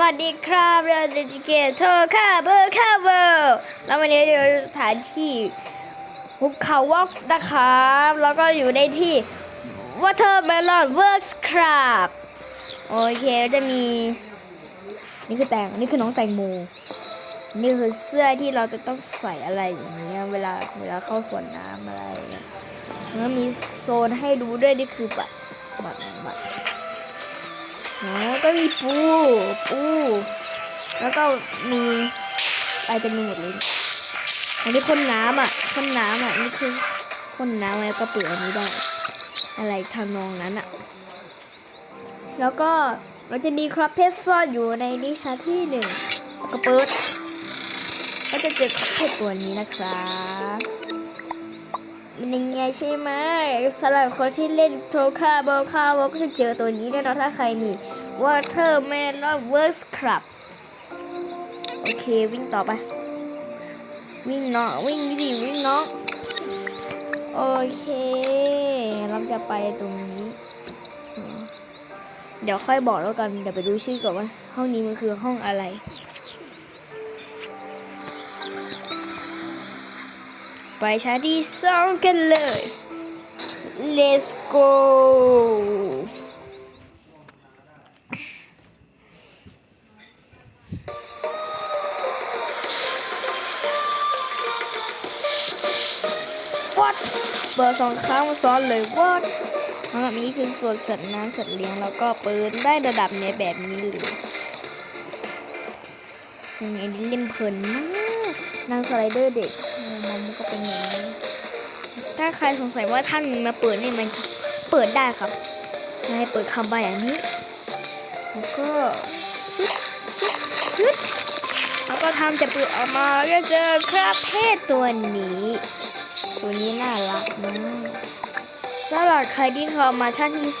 วัสดีครับเราจะเกตโทคาเบอร์คาเบอร์แล้ววันนี้เราอยู่สถานที่ภูเขาวอล์กนะครับแล้วก็อยู่ในที่ Watermelon Works ครับโอเคจะมี นี่คือแตงนี่คือน้องแตงโมนี่คือเสื้อที่เราจะต้องใส่อะไรอย่างเงี้ยเวลาเวลาเข้าสวนน้ำอะไรแล้วมีโซนให้ดูด้วยนี่คือบัตรบัตรบัตร แล้วก็มีปูปู แล้วก็มีอะไรเต็มไปหมดเลยอันนี้พ่นน้ำอะพ่นน้ำอะนี่คือพ่นน้ำแล้วก็เปิดอันนี้ได้ อะไรทำนองนั้นอะ แล้วก็เราจะมีครับเพชรซ่อนอยู่ในนิชาที่หนึ่งก็เปิด ก็จะเจอครับเพชรตัวนี้นะครับมันยังไงใช่ไหมสำหรับคนที่เล่นโทคาโบคาโบก็จะเจอตัวนี้แน่นอนถ้าใครมี Watermelon Works ครับโอเควิ่งต่อไป วิ่งเนาะวิ่งดิวิ่งเนาะโอเค เราจะไปตรงนี้ เดี๋ยวค่อยบอกแล้วกัน เดี๋ยวไปดูชื่อก่อนว่า ห้องนี้มันคือห้องอะไรไปชั้นที่สองกันเลย let's go วัดเปิดสองครั้งซ้อนเลยวัดแบบนี้คือส่วนสัตว์น้ำสัตว์เลี้ยงแล้วก็ปิดได้ระดับในแบบนี้เลยยังไงนี่เล่นเพลินมากนางสไลเดอร์เด็กมอมก็เป็นอย่างนี้ถ้าใครสงสัยว่าท่านมาเปิดนี่มันเปิดได้ครับนายเปิดคำใบอันนี้แล้วก็ชึดชึดชึดแล้วก็ทำจะเปิดออกมาก็เจอครับเพศตัวนี้ ตัวนี้น่ารักมากสำหรับใครที่เขามาชั้นที่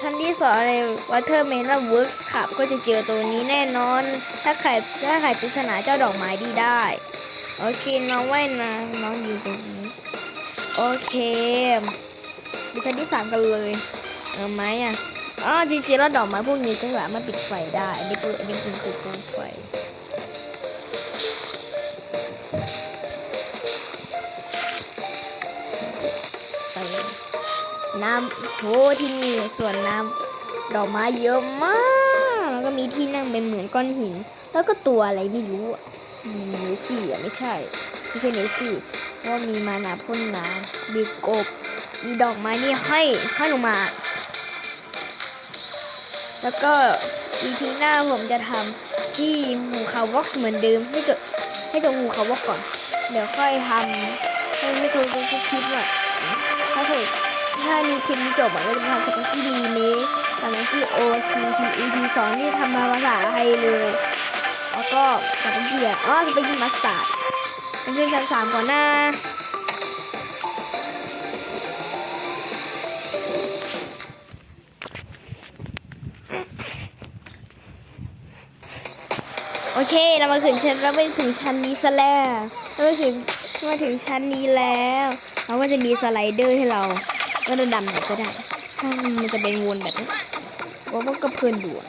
ชั้นที่สองใน Watermelon Works ครับก็จะเจอตัวนี้แน่นอน ถ้าใครถ้าใครปริศนาเจ้าดอกไม้ดีได้ โอเคน้องว่ายน้ำน้องอยู่ตรงนี้ โอเคดูชั้นที่สามกันเลย เออไหมอะอ๋อจริงๆแล้วดอกไม้พวกนี้ก็สามารถปิดไฟได้อันนี้คืออันนี้คือคือโคมไฟ น้ำโหที่นี่ส่วนน้ำดอกไม้เยอะมาก แล้วก็มีที่นั่งเป็นเหมือนก้อนหิน แล้วก็ตัวอะไรไม่รู้มีเนซี่อะไม่ใช่ไม่ใช่เนซี่ว่ามีมานาพ่นน้ำมีกบมีดอกไม้นี่ให้ให้ลงมา แล้วก็อีพีหน้าผมจะทำที่หูเขาวอกเหมือนเดิมให้จบให้จบหูเขาวอกก่อน เดี๋ยวค่อยทำให้ไม่ถูกทุกคลิปอะ ถ้าถูกถ้านี้คลิปจบอะก็จะทำสปาเกตตี้นี้ตอนนั้นที่ O C P E P สองที่ทำมาภาษาไทยเลย แล้วก็สปาเกตตี้อะอ๋อสปาเกตตี้มัสตาร์ดเป็นเพื่อนชั้นสามก่อนหน้าโอเค เรามาถึงชั้นเราไปถึงชั้นนี้ซะแล้วเรามาถึง มาถึงชั้นนี้แล้ว เราก็จะมีสไลเดอร์ให้เรา ก็จะดำไหนก็ได้ ถ้ามันจะเป็นวนแบบนี้ว่ามันก็เพลินอยู่อะ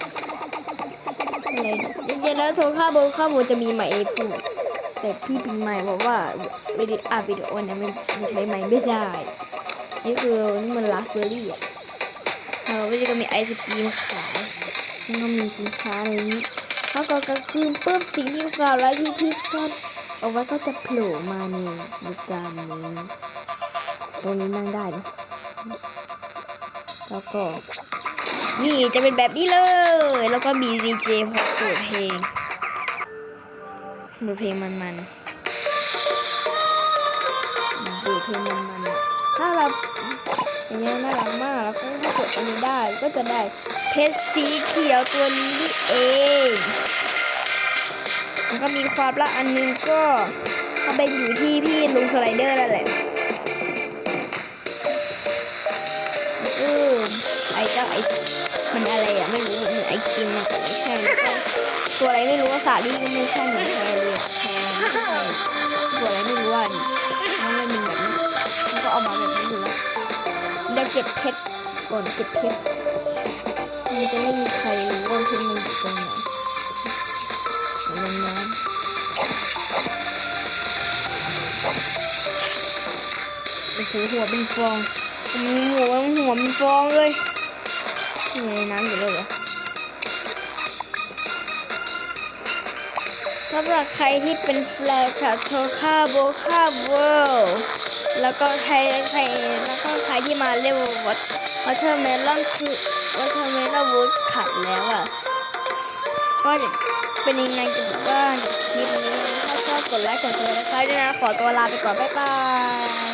ไรจริงๆแล้วโทรค่าโบค่าโบจะมีไมค์เอพูดแต่พี่ปิงไมค์บอกว่าวิดีโออัดวิดีโอเนี่ยมันมันใช้ไมค์ไม่ได้ นี่คือนี่มันลาสเบอร์รี่อะเราก็จะมีไอศกรีมขายแล้วก็มีสินค้าอะไรนี้พอกลางคืนปุ๊บสิ่งที่กล่าวไว้ที่พิซซ่า เอาไว้ก็จะโผล่มาในในการนี้ตรงนี้นั่งได้นะแล้วก็ นี่จะเป็นแบบนี้เลย แล้วก็มีดีเจพอเปิดเพลงเปิดเพลงมันๆเปิดเพลงมันๆอะถ้าเราอย่างเงี้ยน่ารักมากแล้วก็ถ้ากดอันนี้ได้ก็จะได้เพชรสีเขียวตัวนี้นี่เองันก็มีความละอันหนึงก็เขาเป็นอยู่ที่พี่ลุงสไลเดอร์นั่นแหละเออไอเจ้าไอมันอะไรอะไม่รู้เหมือนไอกิมอะแต่ไม่ใช่ตัวอะไรไม่รู้ว่าสาลี่ก็ไม่ใช่เหมือนแพรเลยแพรไม่ใช่ตัวอะไรไม่รู้อะมันเลยเป็นแบบนี้มันก็เอามาแบบนี้ดูแล้วเดี๋ยวเก็บเพชรก่อนเก็บเพชรมันจะไม่มีใครรู้ว่าเพชรมันอยู่ตรงไหน ลงน้ำโอ้โหหัวเป็นฟองอืมหัวหัวเป็นฟองเลยอยู่ในน้ำอยู่เลยเหรอสำหรับใครที่เป็นแฟนคลับโทคาโบคาเวิลแล้วก็ใครใครแล้วก็ใครที่มาเล่นวัตวัตเทอร์เมลอนคือวัตเทอร์เมลอนวูดขัดแล้วอะก็ เป็นยังไงกันบ้างคลิปนี้ถ้าชอบกดไลค์กดแชร์นะคะด้วยนะขอตัวลาไปก่อนบ๊ายบาย